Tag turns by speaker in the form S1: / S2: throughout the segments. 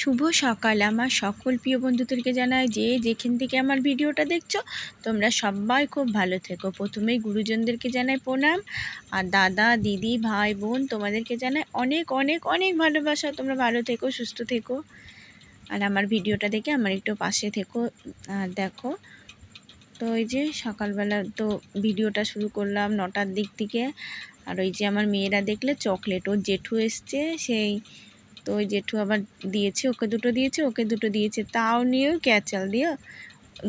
S1: শুভ সকাল। আমার সকল প্রিয় বন্ধুদেরকে জানাই যে যেখান থেকে আমার ভিডিওটা দেখছ, তোমরা সবাই খুব ভালো থেকো। প্রথমেই গুরুজনদেরকে জানাই প্রণাম। আর দাদা, দিদি, ভাই, বোন, তোমাদেরকে জানাই অনেক অনেক অনেক ভালোবাসা। তোমরা ভালো থেকো, সুস্থ থেকো। আর আমার ভিডিওটা দেখে আমার একটু পাশে থেকো। আর দেখো, তো ওই যে সকালবেলা তো ভিডিওটা শুরু করলাম নটার দিক থেকে। আর ওই যে আমার মেয়েরা দেখলে চকলেট ওর জেঠু এসছে, সেই তো ওই জেঠু আবার দিয়েছে, ওকে দুটো দিয়েছে, ওকে দুটো দিয়েছে। তাও নিয়েও ক্যাচাল দিয়ে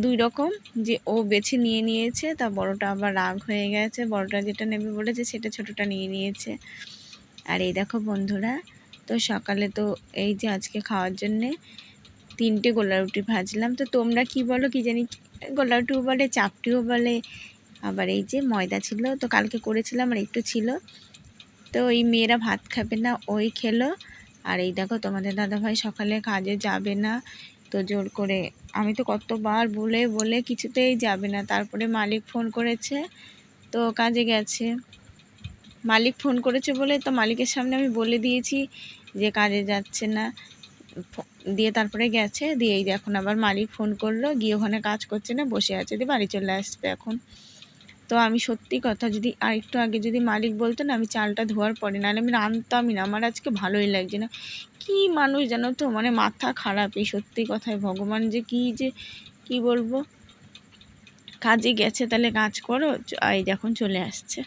S1: দুই রকম যে ও বেছে নিয়ে নিয়েছে, তা বড়টা আবার রাগ হয়ে গেছে। বড়টা যেটা নেবে বলেছে, সেটা ছোটোটা নিয়ে নিয়েছে। আর এই দেখো বন্ধুরা, তো সকালে তো এই যে আজকে খাওয়ার জন্যে তিনটে গোলা রুটি ভাজলাম। তো তোমরা কি বলো, কি জানি গোলা রুটিও বলে, চাপটিও বলে, আবার এই যে ময়দা ছিল, তো কালকে করেছিলাম আর একটু ছিল। তো ওই মেয়েরা ভাত খাবে না, ওই খেলো। আর এই দেখো তোমাদের দাদাভাই সকালে কাজে যাবে না, তো জোর করে। আমি তো কতবার বলে বলে কিছুতেই যাবে না। তারপরে মালিক ফোন করেছে, তো কাজে গেছে। মালিক ফোন করেছে বলে তো মালিকের সামনে আমি বলে দিয়েছি যে কাজে যাচ্ছে না। দিয়ে তারপরে গেছে, দিয়ে এখন আবার মালিক ফোন করল, গিয়ে ওখানে কাজ করছে না, বসে আছে, দিয়ে বাড়ি চলে আসবে এখন। তো আমি সত্যি কথা যদি আর একটু আগে যদি মালিক বলতো না আমি চালটা ধোয়ার পরে। নাহলে আমি রাঁধতামই না। আমার আজকে ভালোই লাগছে না। কি মানুষ জানো তো মানে মাথা খারাপ এই সত্যি কথায়। ভগবান যে কি যে, কি বলব? কাজে গেছে, তাহলে কাজ করো। এই যখন চলে আসছে।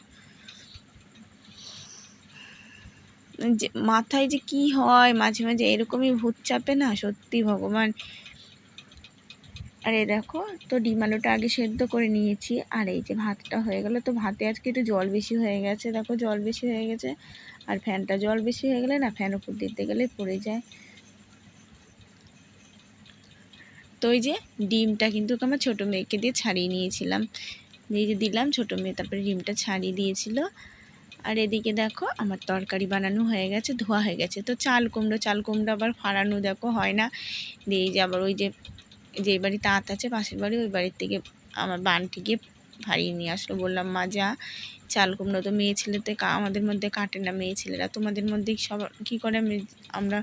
S1: যে, মাথায় যে কি হয়, মাঝে মাঝে এরকমই ভূত চাপে না? সত্যি ভগবান। আর এই দেখো, তো ডিম আলুটা আগে সেদ্ধ করে নিয়েছি। আর এই যে ভাতটা হয়ে গেল, তো ভাতে আজকে একটু জল বেশি হয়ে গেছে। দেখো, জল বেশি হয়ে গেছে। আর ফ্যানটা জল বেশি হয়ে গেলে না, ফ্যান উপর দিতে গেলে পড়ে যায়। তো ওই যে ডিমটা কিন্তু আমার ছোটো মেয়েকে দিয়ে ছাড়িয়ে নিয়েছিলাম। এই যে দিলাম ছোটো মেয়ে, তারপরে ডিমটা ছাড়িয়ে দিয়েছিল। আর এদিকে দেখো, আমার তরকারি বানানো হয়ে গেছে, ধোয়া হয়ে গেছে। তো চাল কুমড়ো চাল কুমড়ো আবার ফাড়ানো দেখো হয় না। দিয়ে যে আবার ওই যে যে বাড়ি তাঁত আছে, পাশের বাড়ি, ওই বাড়ির থেকে আমার বানটিকে ভারিয়ে নিয়ে আসলো। বললাম, মা, যা। চাল কুমড়ো তো মেয়ে ছেলেতে আমাদের মধ্যে কাটে না মেয়ে ছেলেরা। তোমাদের মধ্যে সব কী করে আমি আমরা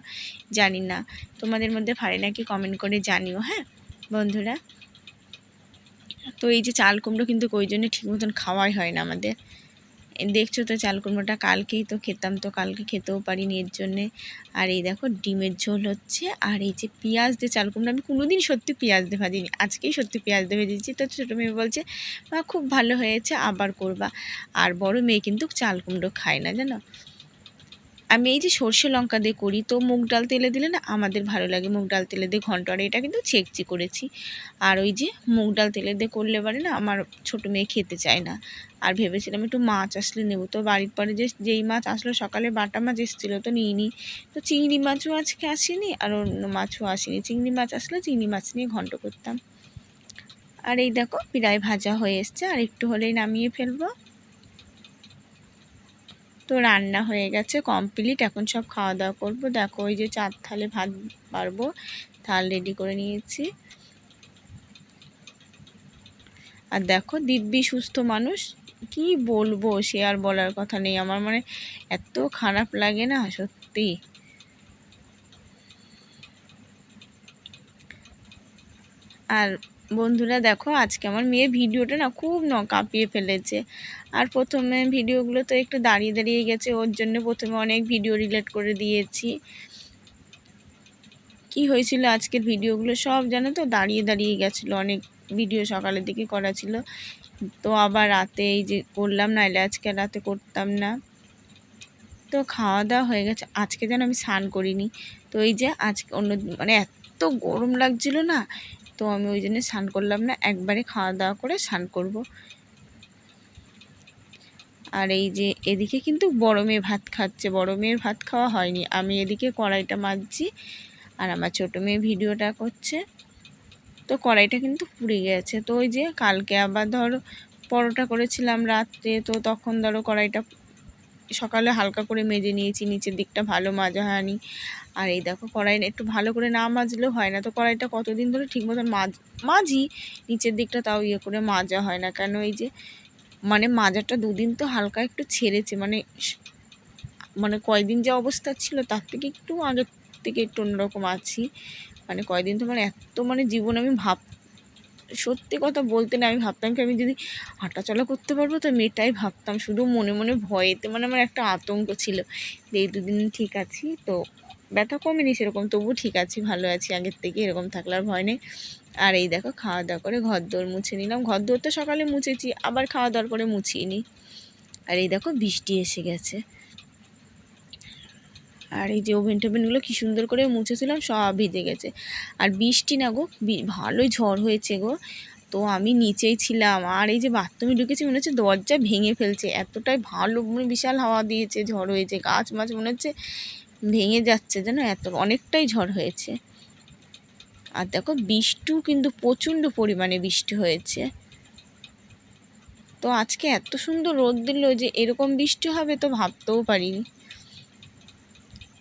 S1: জানি না। তোমাদের মধ্যে ফাড়ে নাকি কমেন্ট করে জানিও হ্যাঁ বন্ধুরা? তো এই যে চাল কুমড়ো কিন্তু ওই জন্য ঠিক মতন খাওয়াই হয় না আমাদের। দেখছ তো চাল কুমড়োটা? কালকেই তো খেতাম তো, কালকে খেতেও পারিনি এর জন্যে। আর এই দেখো, ডিমের ঝোল হচ্ছে, আর এই যে পেঁয়াজ দিয়ে চাল কুমড়ো, আমি কোনো দিন সত্যি পেঁয়াজ দিয়ে ভাজিনি, আজকেই সত্যি পেঁয়াজ দিয়ে ভেজেছি। তো ছোটো মেয়ে বলছে, মা, খুব ভালো হয়েছে, আবার করবা। আর বড় মেয়ে কিন্তু চাল কুমড়ো খায় না, জানো? আমি এই যে সর্ষে লঙ্কা দিয়ে করি, তো মুগ ডাল তেলে দিলে না আমাদের ভালো লাগে। মুগ ডাল তেলে দিয়ে ঘণ্টা আর এটা কিন্তু ছেকচি করেছি। আর ওই যে মুগ ডাল তেলে দিয়ে করলে পারে না আমার ছোটো মেয়ে খেতে চায় না। আর ভেবেছিলাম একটু মাছ আসলে নেব। তো বাড়ির পরে যে যেই মাছ আসলো, সকালে বাটা মাছ এসেছিল তো নিয়ে নিই তো চিংড়ি মাছও আজকে আসেনি আর অন্য মাছও আসেনি। চিংড়ি মাছ আসলে চিংড়ি মাছ নিয়ে ঘন্ট করতাম। আর এই দেখো, প্রায় ভাজা হয়ে এসছে। আর একটু হলেই নামিয়ে ফেলব। তো রান্না হয়ে গেছে কমপ্লিট এখন সব খাওয়া দাওয়া করব। দেখো, ওই যে চার থালে ভাত পারব থাল রেডি করে নিয়েছি। আর দেখো, দিব্যি সুস্থ মানুষ, কি বলব, সে আর বলার কথা নেই। আমার মানে এত খারাপ লাগে না, সত্যি। আর বন্ধুরা দেখো, আজকে আমার মেয়ে ভিডিওটা না খুব ন কাঁপিয়ে ফেলেছে। আর প্রথমে ভিডিওগুলো তো একটু দাঁড়িয়ে দাঁড়িয়ে গেছে, ওর জন্য প্রথমে অনেক ভিডিও রিলেট করে দিয়েছি। কি হয়েছিল আজকের ভিডিওগুলো সব জানো তো, দাঁড়িয়ে দাঁড়িয়ে গেছিল, অনেক ভিডিও সকালের দিকে করা ছিল। তো আবার রাতে এই যে করলাম না এলে আজকে রাতে করতাম না। তো খাওয়া দাওয়া হয়ে গেছে, আজকে যেন আমি স্নান করিনি। তো এই যে আজকে অন্য মানে এত গরম লাগছিল না তো আমি ওই জন্য স্নান করলাম না, একবারে খাওয়া দাওয়া করে স্নান করব। আর এই যে এদিকে কিন্তু বড় মেয়ে ভাত খাচ্ছে, বড় মেয়ের ভাত খাওয়া হয়নি। আমি এদিকে কড়াইটা মাজছি আর আমার ছোটো মেয়ে ভিডিওটা করছে। তো কড়াইটা কিন্তু পুড়ে গেছে। তো ওই যে কালকে আবার ধরো পরোটা করেছিলাম রাত্রে, তো তখন ধরো কড়াইটা সকালে হালকা করে মেজে নিয়েছি, নিচের দিকটা ভালো মাজা হয়নি। আর এই দেখো কড়াই একটু ভালো করে না মাজলেও হয় না। তো কড়াইটা কতদিন ধরে ঠিক মতন মাজ মাজি, নিচের দিকটা তাও ইয়ে করে মাজা হয় না। কেন এই যে মানে মাজাটা দুদিন তো হালকা একটু ছেড়েছে। মানে মানে কয়দিন যে অবস্থা ছিল, তার থেকে একটু আগে থেকে একটু অন্যরকম আছি। মানে কয়দিন তো মানে এত মানে জীবন আমি ভাব সত্যি কথা বলতে না, আমি ভাবতাম কি আমি যদি হাঁটাচলা করতে পারব, তো মেয়েটাই ভাবতাম। শুধু মনে মনে ভয়েতে মানে আমার একটা আতঙ্ক ছিল এই দুদিন ঠিক আছি, তো ব্যথা কমেনি সেরকম তবু ঠিক আছি, ভালো আছি, আগের থেকে এরকম থাকলে আর ভয় নেই। আর এই দেখো, খাওয়া দাওয়া করে ঘর দোর মুছে নিলাম। ঘর দোর তো সকালে মুছেছি, আবার খাওয়া দাওয়ার পরে মুছিয়ে নিই আর এই দেখো, বৃষ্টি এসে গেছে। আর এই যে ওভেন টোভেনগুলো কী সুন্দর করে মুছেছিলাম, সব ভিজে গেছে। আর বৃষ্টি না গো ভালোই ঝড় হয়েছে গো। তো আমি নিচেই ছিলাম, আর এই যে বাথরুমে ঢুকেছি, মনে হচ্ছে দরজা ভেঙে ফেলছে। এতটাই ভালো মানে বিশাল হাওয়া দিয়েছে, ঝড় হয়েছে, গাছ মাছ মনে হচ্ছে ভেঙে যাচ্ছে, যেন এত, অনেকটাই ঝড় হয়েছে। আর দেখো, বৃষ্টিও কিন্তু প্রচণ্ড পরিমাণে বৃষ্টি হয়েছে। তো আজকে এত সুন্দর রোদ দিল যে এরকম বৃষ্টি হবে তো ভাবতেও পারিনি।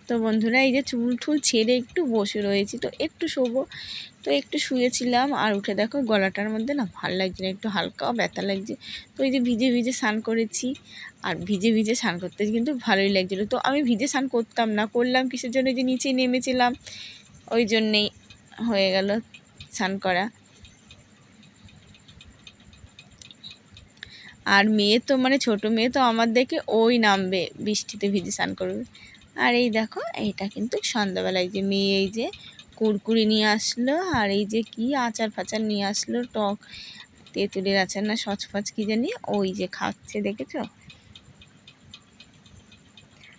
S1: তো বন্ধুরা, এই যে চুল ঠুল ছেড়ে একটু বসে রয়েছি, তো একটু শোবো। তো একটু শুয়েছিলাম, আর উঠে দেখো গলাটার মধ্যে না ভালো লাগছে না, একটু হালকাও ব্যথা লাগছে। তো এই যে ভিজে ভিজে স্নান করেছি, আর ভিজে ভিজে স্নান করতে কিন্তু ভালোই লাগছিল। তো আমি ভিজে স্নান করতাম না, করলাম কিসের জন্য যে নিচে নেমেছিলাম, ওই জন্যেই হয়ে গেল স্নান করা। আর মেয়ে তো মানে ছোট মেয়ে তো আমার দেখে ওই নামবে বৃষ্টিতে ভিজে স্নান করবে। আর এই দেখো, এইটা কিন্তু সন্ধ্যাবেলায় যে মেয়ে এই যে কুরকুরি নিয়ে আসলো, আর এই যে কি আচার ফাচার নিয়ে আসলো, টক তেঁতুলের আচার না সচফচ কি জানি, ওই যে খাচ্ছে, দেখেছ?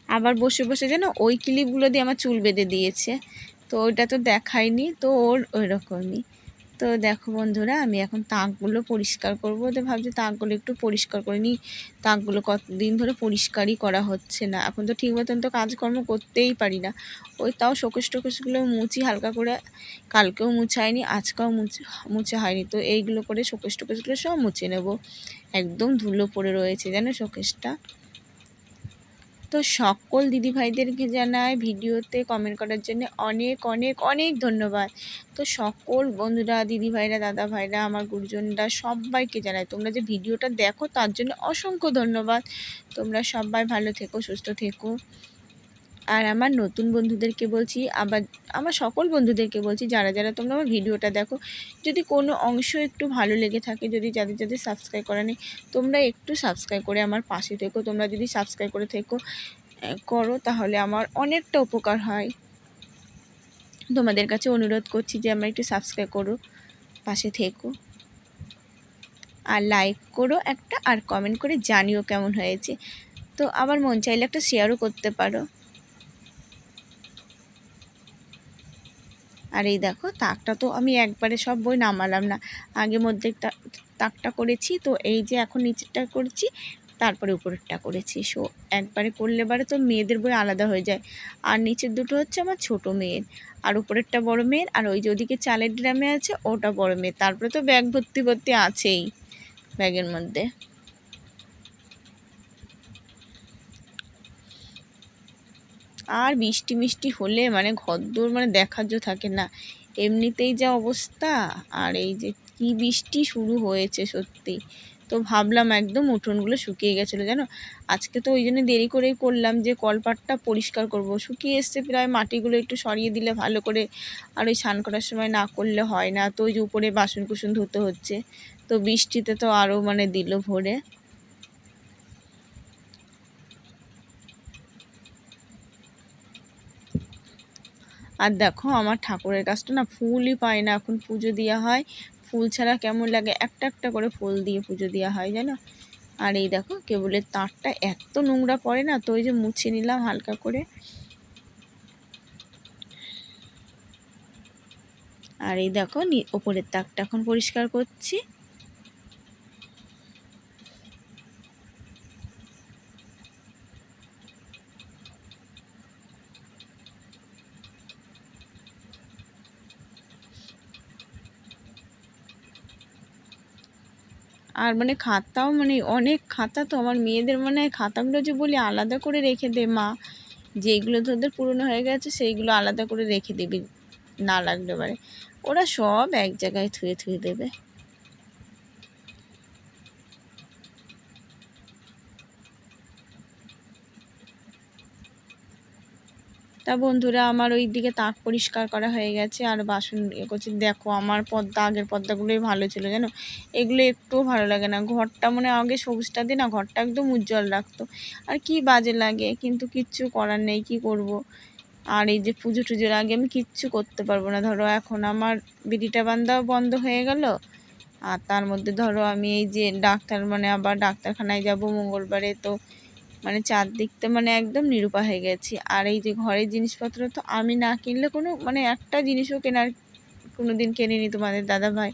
S1: আবার বসে বসে যেন ওই ক্লিপগুলো দিয়ে আমার চুল বেঁধে দিয়েছে। তো ওইটা তো দেখায়নি, তো ওর ওই রকমই তো দেখো বন্ধুরা, আমি এখন তাকগুলো পরিষ্কার করব। তো ভাবছি তাকগুলো একটু পরিষ্কার করে নিই। তাকগুলো কতদিন ধরে পরিষ্কারই করা হচ্ছে না। এখন তো ঠিক মতন তো কাজকর্ম করতেই পারি না। ওই তাও শোকেশ টোকেশগুলো মুছি, হালকা করে কালকেও মুছায়নি আজকেও মুছে মুছে হয়নি। তো এইগুলো করে শোকেশ টোকেশগুলো সব মুছে নেব। একদম ধুলো পড়ে রয়েছে, জানো শোকেশটা তো সকল দিদিভাইদেরকে জানাই ভিডিওতে কমেন্ট করার জন্য অনেক অনেক অনেক ধন্যবাদ। তো সকল বন্ধুরা, দিদিভাইরা দাদা ভাইরা আমার গুরুজনরা সবাইকে জানাই, তোমরা যে ভিডিওটা দেখো তার জন্য অসংখ্য ধন্যবাদ। তোমরা সবাই ভালো থেকো, সুস্থ থেকো। আর আমার নতুন বন্ধুদেরকে বলছি, আবার আমার সকল বন্ধুদেরকে বলছি, যারা যারা তোমরা আমার ভিডিওটা দেখো, যদি কোনো অংশ একটু ভালো লেগে থাকে, যদি যাদের যাদের সাবস্ক্রাইব করা নেই, তোমরা একটু সাবস্ক্রাইব করে আমার পাশে থেকো। তোমরা যদি সাবস্ক্রাইব করে থেকো করো, তাহলে আমার অনেকটা উপকার হয়। তোমাদের কাছে অনুরোধ করছি যে আমার একটু সাবস্ক্রাইব করো, পাশে থেকো। আর লাইক করো একটা, আর কমেন্ট করে জানিও কেমন হয়েছে। তো আবার মন চাইলে একটা শেয়ারও করতে পারো। আর এই দেখো, তাকটা তো আমি একবারে সব বই নামালাম না। আগে মধ্যে তাকটা করেছি, তো এই যে এখন নিচেরটা করছি, তারপরে উপরেরটা করেছি। সো, একবারে করলে বারে তো মেয়েদের বই আলাদা হয়ে যায়। আর নিচের দুটো হচ্ছে আমার ছোট মেয়ের। আর উপরেরটা বড় মেয়ের, আর ওই যে ওদিকে চালের ড্রামে আছে, ওটা বড় মেয়ের। তারপরে তো ব্যাগ ভর্তি ভর্তি আছেই ব্যাগের মধ্যে। আর বৃষ্টি মিষ্টি হলে মানে ঘরদোর মানে দেখার জো থাকে না। এমনিতেই যা অবস্থা, আর এই যে কি বৃষ্টি শুরু হয়েছে সত্যি। তো ভাবলাম একদম উঠোনগুলো শুকিয়ে গেছিল, জানো? আজকে তো ওই জন্য দেরি করেই করলাম যে কলপাটটা পরিষ্কার করব। শুকিয়ে এসছে প্রায় মাটিগুলো একটু সরিয়ে দিলে ভালো করে, আর ওই স্নান করার সময় না করলে হয় না। তো ওই যে উপরে বাসন কুসন ধুতে হচ্ছে। তো বৃষ্টিতে তো আরও মানে দিল ভরে। আর দেখো আমার ঠাকুরের কাজটা না ফুলই পায় না। এখন পুজো দেওয়া হয়। ফুল ছাড়া কেমন লাগে? একটা একটা করে ফুল দিয়ে পুজো দেওয়া হয়, জানো? আর এই দেখো, কেবলের তারটা এত নোংরা পড়ে না, তো ওই যে মুছে নিলাম হালকা করে। আর এই দেখো ওপরের তাকটা এখন পরিষ্কার করছি। আর মানে খাতাও মানে অনেক খাতা তো আমার মেয়েদের মানে খাতাগুলো যে বলি আলাদা করে রেখে দে মা। যেইগুলো তোদের পুরনো হয়ে গেছে সেইগুলো আলাদা করে রেখে দিবি না লাগলে পারে ওরা সব এক জায়গায় থুয়ে থুয়ে দেবে। তা বন্ধুরা আমার ওই দিকে তাক পরিষ্কার করা হয়ে গেছে আর বাসন ইয়ে করছি। দেখো আমার পর্দা আগের পর্দাগুলোই ভালো ছিল, জানো? এগুলো একটুও ভালো লাগে না। ঘরটা মানে আগে সবুজটা দিয়ে না, ঘরটা একদম উজ্জ্বল রাখতো। আর কি বাজে লাগে, কিন্তু কিচ্ছু করার নেই, কি করব। আর এই যে পুজো টুজোর আগে আমি কিচ্ছু করতে পারব না। ধরো এখন আমার বিড়িটা বান্ধাও বন্ধ হয়ে গেল, আর তার মধ্যে ধরো আমি এই যে ডাক্তার মানে আবার ডাক্তারখানায় যাব মঙ্গলবারে, তো মানে চারদিকটা মানে একদম নিরূপা হয়ে গেছি। আর এই যে ঘরের জিনিসপত্র তো আমি না কিনলে কোনো মানে একটা জিনিসও কেনার কোনো দিন কেনেনি তোমাদের দাদা ভাই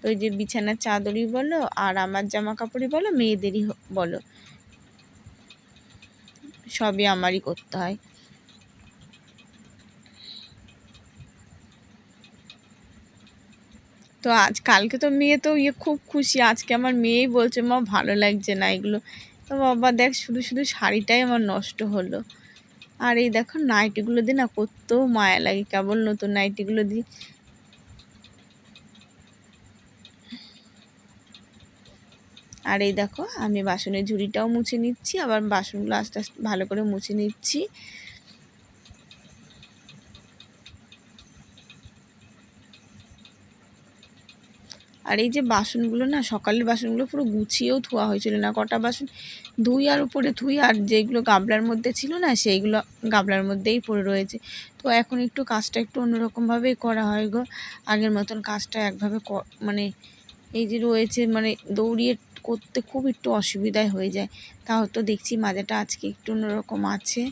S1: তো ওই যে বিছানার চাদরই বলো, আর আমার জামা কাপড়ই বলো, মেয়েদেরই বলো। সবই আমারই করতে হয়। তো আজ, কালকে তো মেয়ে তো ইয়ে খুব খুশি। আজকে আমার মেয়েই বলছে, মা, ভালো লাগছে না এগুলো। তো বাবা, দেখ, শুধু শুধু শাড়িটাই আমার নষ্ট হলো। আর এই দেখো নাইটিগুলো দিয়ে না করতেও মায়া লাগে, কেবল নতুন নাইটিগুলো দিই আর এই দেখো, আমি বাসনের ঝুড়িটাও মুছে নিচ্ছি, আবার বাসনগুলো আস্তে আস্তে ভালো করে মুছে নিচ্ছি। আর এই যে বাসনগুলো না, সকালের বাসনগুলো পুরো গুছিয়েও ধোয়া হয়েছিল না। কটা বাসন ধুই আর উপরে ধুই আর যেগুলো গাবলার মধ্যে ছিল না, সেইগুলো গাবলার মধ্যেই পড়ে রয়েছে। তো এখন একটু কাজটা একটু অন্যরকমভাবেই করা হয় গো। আগের মতন কাজটা একভাবে মানে এই যে রয়েছে মানে দৌড়িয়ে করতে খুব একটু অসুবিধায় হয়ে যায়। তাও তো দেখছি মাজাটা আজকে একটু অন্যরকম আছে।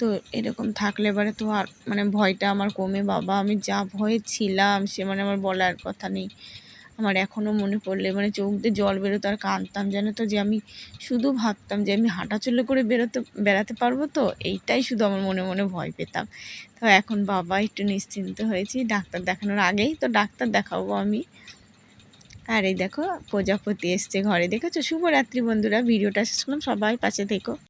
S1: তো এরকম থাকলে এবারে তো আর মানে ভয়টা আমার কমে। বাবা, আমি যা ভয়ে ছিলাম, সে মানে আমার বলার কথা নেই। আমার এখনও মনে পড়লে মানে চোখ দিয়ে জল বেরোতো আর কাঁদতাম যেন তো? যে আমি শুধু ভাবতাম যে আমি হাঁটাচলে করে বেরোতে, বেড়াতে পারব তো? এইটাই শুধু আমার মনে মনে ভয় পেতাম। তো এখন বাবা একটু নিশ্চিন্ত হয়েছি, ডাক্তার দেখানোর আগেই তো ডাক্তার দেখাবো আমি। আর এই দেখো, প্রজাপতি এসছে ঘরে, দেখেছ? শুভরাত্রি বন্ধুরা, ভিডিওটা শেষ করলাম, সবাই পাশে থেকো।